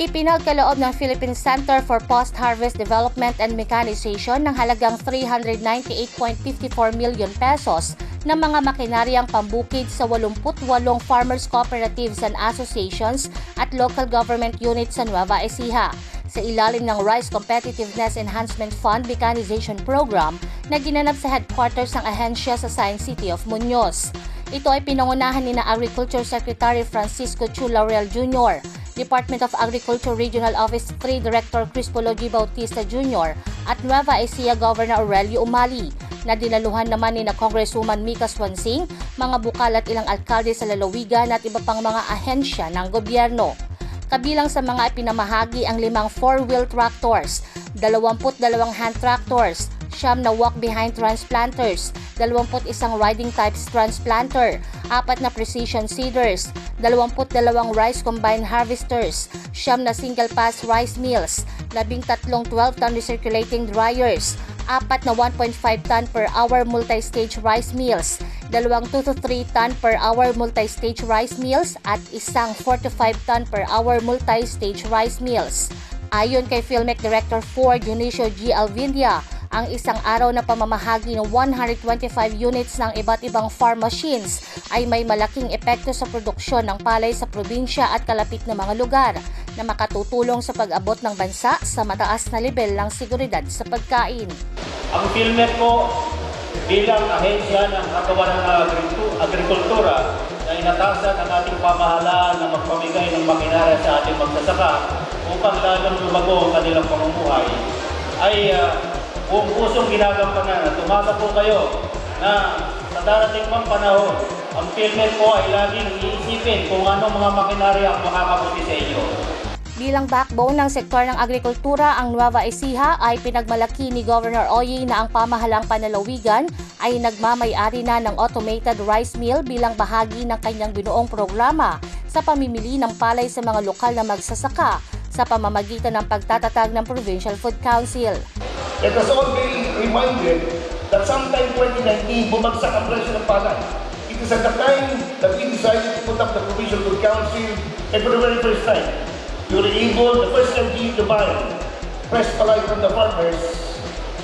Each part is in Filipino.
Ipinagkaloob ng Philippine Center for Post-Harvest Development and Mechanization ng halagang 398.54 million pesos ng mga makinaryang pambukid sa 88 farmers cooperatives and associations at local government units sa Nueva Ecija sa ilalim ng Rice Competitiveness Enhancement Fund Mechanization Program na ginanap sa headquarters ng ahensya sa Science City of Muñoz. Ito ay pinangunahan ni na Agriculture Secretary Francisco Chu Laurel Jr., Department of Agriculture Regional Office 3 Director Crispo Logi Bautista Jr. at Nueva Ecija Governor Aurelio Umali na dinaluhan naman ni na Congresswoman Mika Swansing, mga bukal at ilang alkalde sa lalawigan at iba pang mga ahensya ng gobyerno. Kabilang sa mga ipinamahagi ang limang four-wheel tractors, 22 hand tractors, siyam na walk-behind transplanters, 21 riding types transplanter, apat na precision seeders, 22 rice combine harvesters, siyam na single-pass rice mills, 13 12-ton recirculating dryers, apat na 1.5 ton per hour multi-stage rice mills, dalawang 2 to 3 ton per hour multi-stage rice mills at isang 4 to 5 ton per hour multi-stage rice mills. Ayon kay Filmic Director 4 Dionisio G. Alvindia, ang isang araw na pamamahagi ng 125 units ng iba't ibang farm machines ay may malaking epekto sa produksyon ng palay sa probinsya at kalapit na mga lugar na makatutulong sa pag-abot ng bansa sa mataas na level ng seguridad sa pagkain. Ang PhilMet po bilang ahensya ng kagawa ng agrikultura na inatasan ng ating pamahalaan na magpamigay ng makinarya sa ating magsasaka upang lalong lumago ang kanilang pamumuhay ay uh, buong pusong ginagampanan tumasa po kayo na sa darating pang panahon ang PhilMet po ay laging iisipin kung ano mga makinarya ang makakabuti sa inyo. Bilang backbone ng sektor ng agrikultura, ang Nueva Ecija ay pinagmalaki ni Governor Oye na ang pamahalang panalawigan ay nagmamay-ari na ng automated rice mill bilang bahagi ng kanyang binuong programa sa pamimili ng palay sa mga lokal na magsasaka sa pamamagitan ng pagtatatag ng Provincial Food Council. Let us all be reminded that sometime 2019, bumagsak ang presyo ng palay. It is at the time that we decided to put up the Provincial Food Council and for the very first time, we were able, the first MD to buy fresh palay from the farmers.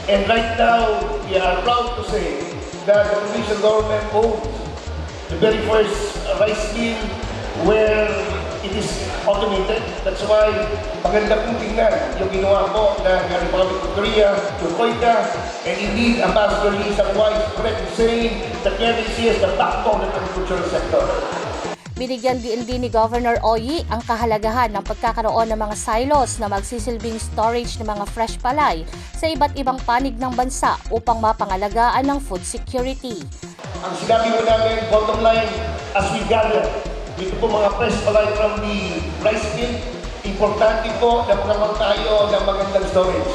And right now, we are proud to say that the provincial government owns the very first rice mill where it is automated. That's why maganda pong tingnan yung ginawa po ng Republic of Korea, COICA, and indeed Ambassador Lee Sang-Wai correct in saying that KBC is the backbone ng agricultural sector. Binigyan din din ni Governor Oyi ang kahalagahan ng pagkakaroon ng mga silos na magsisilbing storage ng mga fresh palay sa iba't ibang panig ng bansa upang mapangalagaan ng food security. Ang sinabi mo namin, bottom line, as we gather, dito po mga fresh palay from the rice mill, importante po na magkaroon tayo ng magandang storage.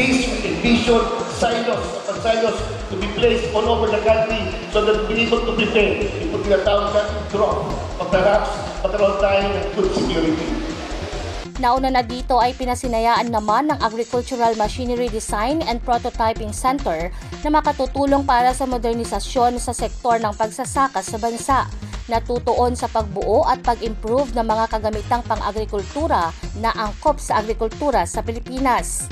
This will envision silos upon silos to be placed all over the country so that we'll be able to prepare ito tinatawag natin drop or perhaps magkaroon tayo ng food security. Nauna na dito ay pinasinayaan naman ng Agricultural Machinery Design and Prototyping Center na makatutulong para sa modernisasyon sa sektor ng pagsasaka sa bansa natutuon sa pagbuo at pag-improve ng mga kagamitang pang-agrikultura na angkop sa agrikultura sa Pilipinas.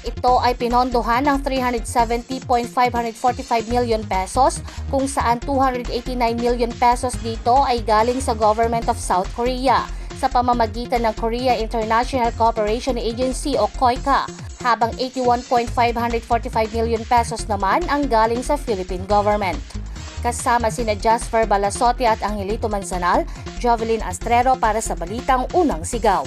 Ito ay pinondohan ng 370.545 million pesos kung saan 289 million pesos dito ay galing sa Government of South Korea sa pamamagitan ng Korea International Cooperation Agency o COICA, habang 81.545 million pesos naman ang galing sa Philippine government. Kasama sina Jasper Balasote at Angelito Manzanal, Jovelyn Astrero para sa Balitang Unang Sigaw.